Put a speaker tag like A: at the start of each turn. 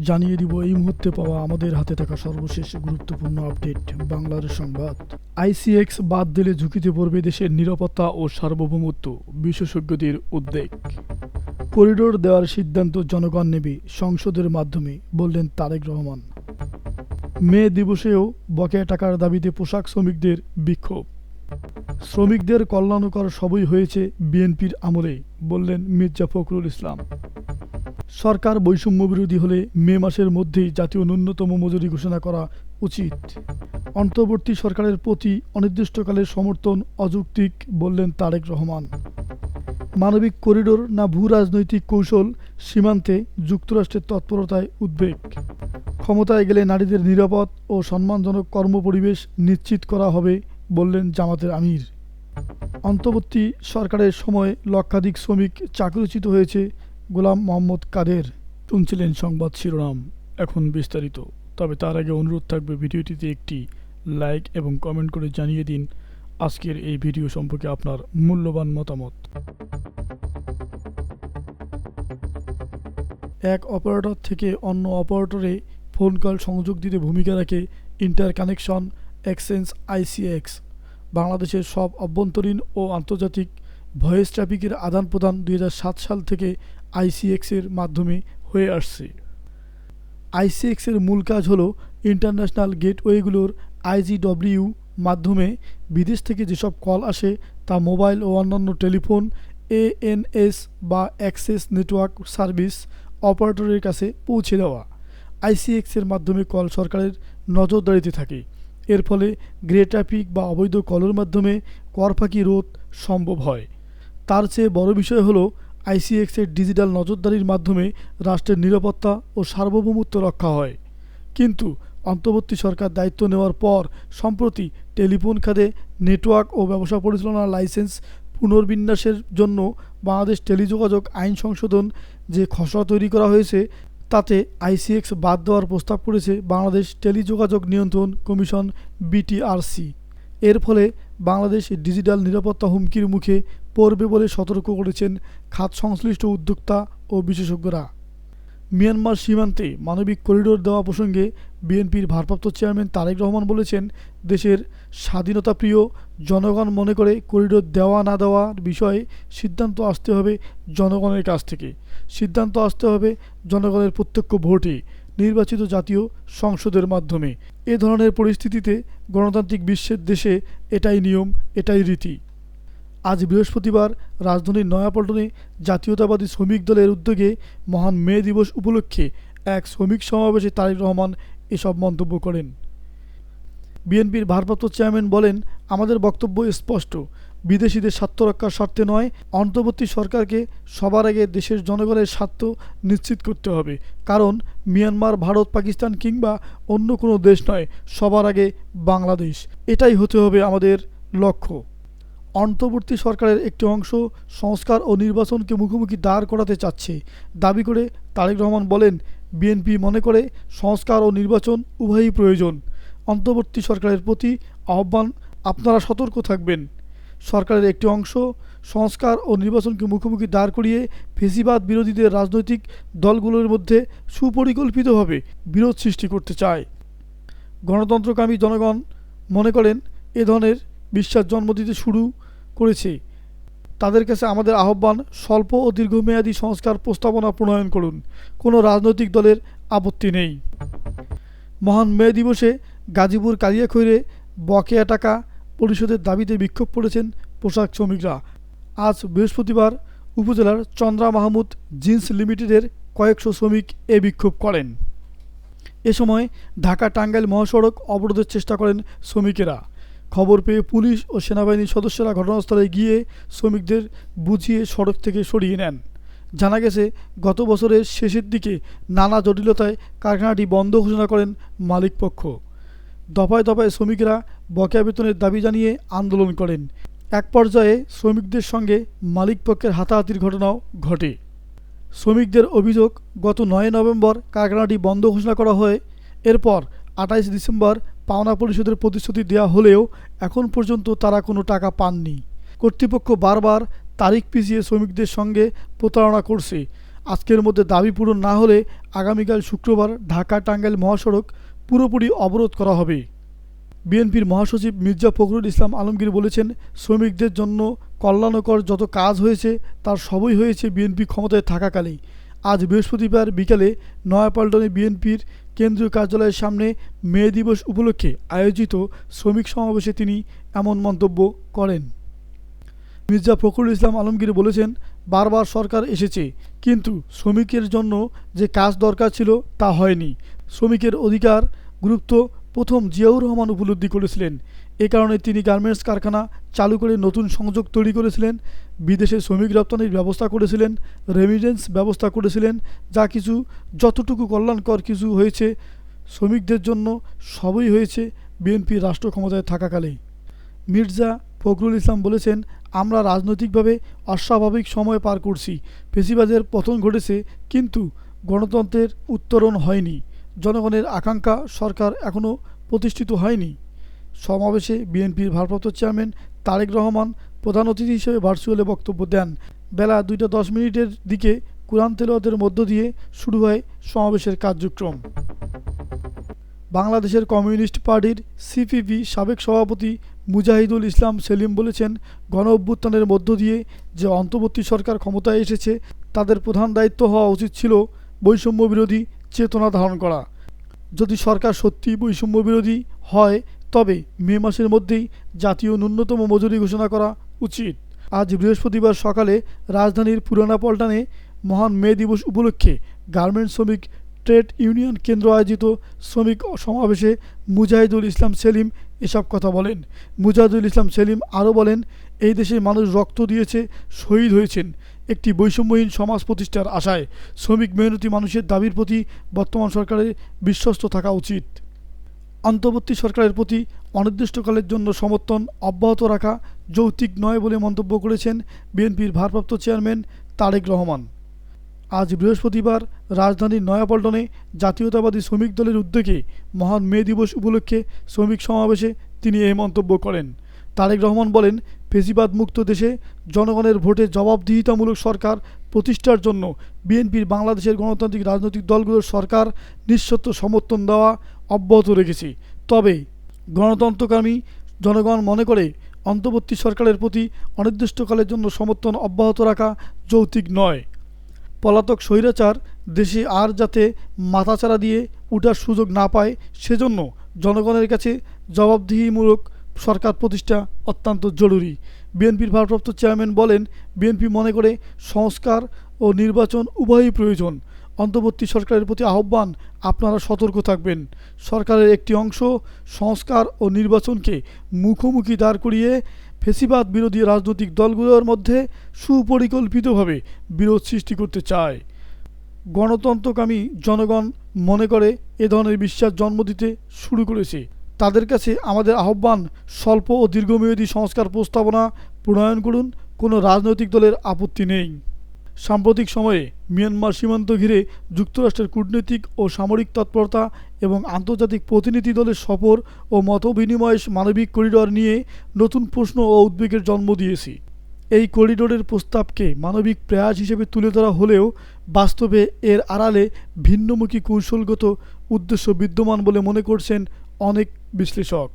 A: জানিয়ে দিব, এই মুহূর্তে পাওয়া আমাদের হাতে থাকা সর্বশেষ গুরুত্বপূর্ণ আপডেট, বাংলার সংবাদ। আইসিএক্স বাদ দিলে ঝুঁকিতে পড়বে দেশের নিরাপত্তা ও সার্বভৌমত্ব, বিশেষজ্ঞদের উদ্বেগ। করিডোর দেওয়ার সিদ্ধান্ত জনগণ নেবে, সংসদের মাধ্যমে, বললেন তারেক রহমান। মে দিবসেও বকেয়া টাকার দাবিতে পোশাক শ্রমিকদের বিক্ষোভ। শ্রমিকদের কল্যাণকর সবই হয়েছে বিএনপির আমলে, বললেন মির্জা ফখরুল ইসলাম। সরকার বৈষম্য বিরোধী হলে মে মাসের মধ্যেই জাতীয় ন্যূনতম মজুরি ঘোষণা করা উচিত। অন্তর্বর্তী সরকারের প্রতি অনির্দিষ্টকালের সমর্থন অযৌক্তিক বললেন তারেক রহমান। মানবিক করিডোর না ভূ রাজনৈতিক কৌশল সীমান্তে যুক্তরাষ্ট্রের তৎপরতায় উদ্বেগ। ক্ষমতায় গেলে নারীদের নিরাপদ ও সম্মানজনক কর্মপরিবেশ নিশ্চিত করা হবে বললেন জামাতের আমির। অন্তর্বর্তী সরকারের সময় লক্ষাধিক শ্রমিক চাকরিচ্যুত হয়েছে গোলাম মোহাম্মদ কাদের শুনছিলেন সংবাদ শিরোনাম এখন বিস্তারিত। তবে তার আগে অনুরোধ থাকবে ভিডিওটিতে একটি লাইক এবং কমেন্ট করে জানিয়ে দিন আজকের এই ভিডিও সম্পর্কে আপনার মূল্যবান মতামত। এক অপারেটর থেকে অন্য অপারেটরে ফোন কল সংযোগ দিতে ভূমিকা রাখে ইন্টার কানেকশন এক্সচেঞ্জ আইসিএক্স। বাংলাদেশের সব অভ্যন্তরীণ ও আন্তর্জাতিক ভয়েস ট্রাফিকের আদান প্রদান দুই হাজার সাত সাল থেকে আইসিএক্সের মাধ্যমে হয়ে আসছে। আইসিএক্সের মূল কাজ হলো ইন্টারন্যাশনাল গেটওয়েগুলোর আইজিডব্লিউ মাধ্যমে বিদেশ থেকে যেসব কল আসে তা মোবাইল ও অন্যান্য টেলিফোন এএনএস বা অ্যাক্সেস নেটওয়ার্ক সার্ভিস অপারেটরের কাছে পৌঁছে দেওয়া। আইসিএক্সের মাধ্যমে কল সরকারের নজরদারিতে থাকে। এর ফলে গ্রে ট্রাফিক বা অবৈধ কলের মাধ্যমে কর ফাঁকি রোধ সম্ভব হয়। তার চেয়ে বড় বিষয় হলো আইসিএক্সের ডিজিটাল নজরদারির মাধ্যমে রাষ্ট্রের নিরাপত্তা ও সার্বভৌমত্ব রক্ষা হয়। কিন্তু অন্তর্বর্তী সরকার দায়িত্ব নেওয়ার পর সম্প্রতি টেলিফোন খাতে নেটওয়ার্ক ও ব্যবসা পরিচালনার লাইসেন্স পুনর্বিন্যাসের জন্য বাংলাদেশ টেলিযোগাযোগ আইন সংশোধন যে খসড়া তৈরি করা হয়েছে, তাতে আইসিএক্স বাদ দেওয়ার প্রস্তাব করেছে বাংলাদেশ টেলিযোগাযোগ নিয়ন্ত্রণ কমিশন বিটিআরসি। এর ফলে বাংলাদেশ ডিজিটাল নিরাপত্তা হুমকির মুখে পড়বে বলে সতর্ক করেছেন খাত সংশ্লিষ্ট উদ্যোক্তা ও বিশেষজ্ঞরা। মিয়ানমার সীমান্তে মানবিক করিডোর দেওয়া প্রসঙ্গে বিএনপির ভারপ্রাপ্ত চেয়ারম্যান তারেক রহমান বলেছেন, দেশের স্বাধীনতাপ্রিয় জনগণ মনে করে করিডোর দেওয়া না দেওয়ার বিষয়ে সিদ্ধান্ত আসতে হবে জনগণের কাছ থেকে। সিদ্ধান্ত আসতে হবে জনগণের প্রত্যক্ষ ভোটে, নির্বাচিত জাতীয় সংসদের মাধ্যমে। এ ধরনের পরিস্থিতিতে গণতান্ত্রিক বিশ্বের দেশে এটাই নিয়ম, এটাই রীতি। আজ বৃহস্পতিবার রাজধানীর নয়াপল্টনে জাতীয়তাবাদী শ্রমিক দলের উদ্যোগে মহান মে দিবস উপলক্ষে এক শ্রমিক সমাবেশে তারেক রহমান এসব মন্তব্য করেন। বিএনপির ভারপ্রাপ্ত চেয়ারম্যান বলেন, আমাদের বক্তব্য স্পষ্ট। বিদেশিদের স্বার্থ রক্ষার স্বার্থে নয়, অন্তর্বর্তী সরকারকে সবার আগে দেশের জনগণের স্বার্থ নিশ্চিত করতে হবে। কারণ মিয়ানমার, ভারত, পাকিস্তান কিংবা অন্য কোনো দেশ নয়, সবার আগে বাংলাদেশ। এটাই হতে হবে আমাদের লক্ষ্য। অন্তর্বর্তী সরকারের একটি অংশ সংস্কার ও নির্বাচনকে মুখোমুখি দাঁড় করাতে চাচ্ছে। দাবি করে তারেক রহমান বলেন, বিএনপি মনে করে সংস্কার ও নির্বাচন উভয়ই প্রয়োজন। অন্তর্বর্তী সরকারের প্রতি আহ্বান, আপনারা সতর্ক থাকবেন। সরকারের একটি অংশ সংস্কার ও নির্বাচনকে মুখোমুখি দাঁড় করিয়ে ফেসিবাদ বিরোধীদের রাজনৈতিক দলগুলোর মধ্যে সুপরিকল্পিতভাবে বিরোধ সৃষ্টি করতে চায়। গণতন্ত্রকামী জনগণ মনে করেন, এ ধরনের বিশ্বাস জন্ম দিতে শুরু করেছে। তাদের কাছে আমাদের আহ্বান, স্বল্প ও দীর্ঘমেয়াদী সংস্কার প্রস্তাবনা প্রণয়ন করুন। কোনো রাজনৈতিক দলের আপত্তি নেই। মহান মে দিবসে গাজীপুর কালিয়াখৈরে বকেয়া টাকা পরিশোধের দাবিতে বিক্ষোভ করেছেন পোশাক শ্রমিকরা। আজ বৃহস্পতিবার উপজেলার চন্দ্রা মাহমুদ জিন্স লিমিটেডের কয়েকশো শ্রমিক এ বিক্ষোভ করেন। এ সময় ঢাকা টাঙ্গাইল মহাসড়ক অবরোধের চেষ্টা করেন শ্রমিকেরা। খবর পেয়ে পুলিশ ও সেনাবাহিনীর সদস্যরা ঘটনাস্থলে গিয়ে শ্রমিকদের বুঝিয়ে সড়ক থেকে সরিয়ে নেন। জানা গেছে, গত বছরের শেষের দিকে নানা জটিলতায় কারখানাটি বন্ধ ঘোষণা করেন মালিকপক্ষ দফায় দফায় শ্রমিকরা বকেয়া বেতনের দাবি জানিয়ে আন্দোলন করেন। এক পর্যায়ে শ্রমিকদের সঙ্গে মালিকপক্ষের হাতাহাতির ঘটনাও ঘটে। শ্রমিকদের অভিযোগ, গত নয় নভেম্বর কারখানাটি বন্ধ ঘোষণা করা হয়। এরপর আঠাইশ ডিসেম্বর পাওনা পরিশোধের প্রতিশ্রুতি দেওয়া হলেও এখন পর্যন্ত তারা কোনো টাকা পাননি। কর্তৃপক্ষ বারবার তারিখ পিছিয়ে শ্রমিকদের সঙ্গে প্রতারণা করছে। আজকের মধ্যে দাবি পূরণ না হলে আগামীকাল শুক্রবার ঢাকা টাঙ্গাইল মহাসড়ক পুরোপুরি অবরোধ করা হবে। বিএনপির মহাসচিব মির্জা ফখরুল ইসলাম আলমগীর বলেছেন, শ্রমিকদের জন্য কল্যাণকর যত কাজ হয়েছে, তার সবই হয়েছে বিএনপি ক্ষমতায় থাকাকালেই আজ বৃহস্পতিবার বিকালে নয়াপল্টনে বিএনপির কেন্দ্রীয় কার্যালয়ের সামনে মে দিবস উপলক্ষে আয়োজিত শ্রমিক সমাবেশে তিনি এমন মন্তব্য করেন। মির্জা ফখরুল ইসলাম আলমগীর বলেছেন, বারবার সরকার এসেছে, কিন্তু শ্রমিকের জন্য যে কাজ দরকার ছিল তা হয়নি। শ্রমিকের অধিকার, গুরুত্ব প্রথম জিয়াউর রহমান উপলব্ধি করেছিলেন। এ কারণে তিনি গার্মেন্টস কারখানা চালু করে নতুন সংযোগ তৈরি করেছিলেন। বিদেশে শ্রমিক রপ্তানির ব্যবস্থা করেছিলেন রেমিডেন্স ব্যবস্থা করেছিলেন, যা কিছু, যতটুকু কল্যাণকর কিছু হয়েছে, শ্রমিকদের জন্য সবই হয়েছে বিএনপি রাষ্ট্র ক্ষমতায় থাকাকালেই। মির্জা ফখরুল ইসলাম বলেছেন, আমরা রাজনৈতিকভাবে অস্বাভাবিক সময় পার করছি। ফেসিবাদের পতন ঘটেছে, কিন্তু গণতন্ত্রের উত্তরণ হয়নি। জনগণের আকাঙ্ক্ষা সরকার এখনও প্রতিষ্ঠিত হয়নি। সমাবেশে বিএনপির ভারপ্রাপ্ত চেয়ারম্যান তারেক রহমান প্রধান অতিথি হিসেবে ভার্চুয়ালে বক্তব্য দেন। বেলা দুইটা দশ মিনিটের দিকে কোরআন তেলাওয়াতের মধ্য দিয়ে শুরু হয় সমাবেশের কার্যক্রম। বাংলাদেশের কমিউনিস্ট পার্টির সিপিপি সাবেক সভাপতি মুজাহিদুল ইসলাম সেলিম বলেছেন গণ অভ্যুত্থানের মধ্য দিয়ে যে অন্তর্বর্তী সরকার ক্ষমতায় এসেছে, তাদের প্রধান দায়িত্ব হওয়া উচিত ছিল বৈষম্য বিরোধী চেতনা ধারণ করা। যদি সরকার সত্যি বৈষম্য বিরোধী হয়, তবে মে মাসের মধ্যেই জাতীয় ন্যূনতম মজুরি ঘোষণা করা উচিত। আজ বৃহস্পতিবার সকালে রাজধানীর পুরানা পল্টনে মহান মে দিবস উপলক্ষে গার্মেন্ট শ্রমিক ট্রেড ইউনিয়ন কেন্দ্র আয়োজিত শ্রমিক সমাবেশে মুজাহিদুল ইসলাম সেলিম এসব কথা বলেন। মুজাহিদুল ইসলাম সেলিম আরও বলেন, এই দেশে মানুষ রক্ত দিয়েছে, শহীদ হয়েছেন। একটি বৈষম্যহীন সমাজ প্রতিষ্ঠার আশায় শ্রমিক মেহনতি মানুষের দাবির প্রতি বর্তমান সরকারের বিশ্বস্ত থাকা উচিত। অন্তর্বর্তী সরকারের প্রতি অনির্দিষ্টকালের জন্য সমর্থন অব্যাহত রাখা যৌক্তিক নয় বলে মন্তব্য করেছেন বিএনপির ভারপ্রাপ্ত চেয়ারম্যান তারেক রহমান। আজ বৃহস্পতিবার রাজধানীর নয়াপল্টনে জাতীয়তাবাদী শ্রমিক দলের উদ্যোগে মহান মে দিবস উপলক্ষে শ্রমিক সমাবেশে তিনি এই মন্তব্য করেন। তারেক রহমান বলেন ফেসিবাদ মুক্ত দেশে জনগণের ভোটে জবাবদিহিতামূলক সরকার প্রতিষ্ঠার জন্য বিএনপির বাংলাদেশের গণতান্ত্রিক রাজনৈতিক দলগুলোর সরকার নিঃশর্ত সমর্থন দেওয়া অব্যাহত রেখেছে। তবে গণতন্ত্রকামী জনগণ মনে করে অন্তর্বর্তী সরকারের প্রতি অনির্দিষ্টকালের জন্য সমর্থন অব্যাহত রাখা যৌক্তিক নয়। পলাতক স্বৈরাচার দেশে আর যাতে মাথাচাড়া দিয়ে উঠার সুযোগ না পায়, সেজন্য জনগণের কাছে জবাবদিহিমূলক সরকার প্রতিষ্ঠা অত্যন্ত জরুরি। বিএনপির ভারপ্রাপ্ত চেয়ারম্যান বলেন, বিএনপি মনে করে সংস্কার ও নির্বাচন উভয়ই প্রয়োজন। অন্তর্বর্তী সরকারের প্রতি আহ্বান, আপনারা সতর্ক থাকবেন। সরকারের একটি অংশ সংস্কার ও নির্বাচনকে মুখোমুখি দাঁড় করিয়ে ফেসিবাদ বিরোধী রাজনৈতিক দলগুলোর মধ্যে সুপরিকল্পিতভাবে বিরোধ সৃষ্টি করতে চায়। গণতন্ত্রকামী জনগণ মনে করে এ ধরনের বিশ্বাস জন্ম দিতে শুরু করেছে। তাদের কাছে আমাদের আহ্বান, স্বল্প ও দীর্ঘমেয়াদী সংস্কার প্রস্তাবনা প্রণয়ন করুন, কোনো রাজনৈতিক দলের আপত্তি নেই। সাম্প্রতিক সময়ে মিয়ানমার সীমান্ত ঘিরে যুক্তরাষ্ট্রের কূটনৈতিক ও সামরিক তৎপরতা এবং আন্তর্জাতিক প্রতিনিধি দলের সফর ও মতবিনিময় মানবিক করিডর নিয়ে নতুন প্রশ্ন ও উদ্বেগের জন্ম দিয়েছি। এই করিডোরের প্রস্তাবকে মানবিক প্রয়াস হিসেবে তুলে ধরা হলেও বাস্তবে এর আড়ালে ভিন্নমুখী কৌশলগত উদ্দেশ্য বিদ্যমান বলে মনে করছেন অনেক বিশ্লেষক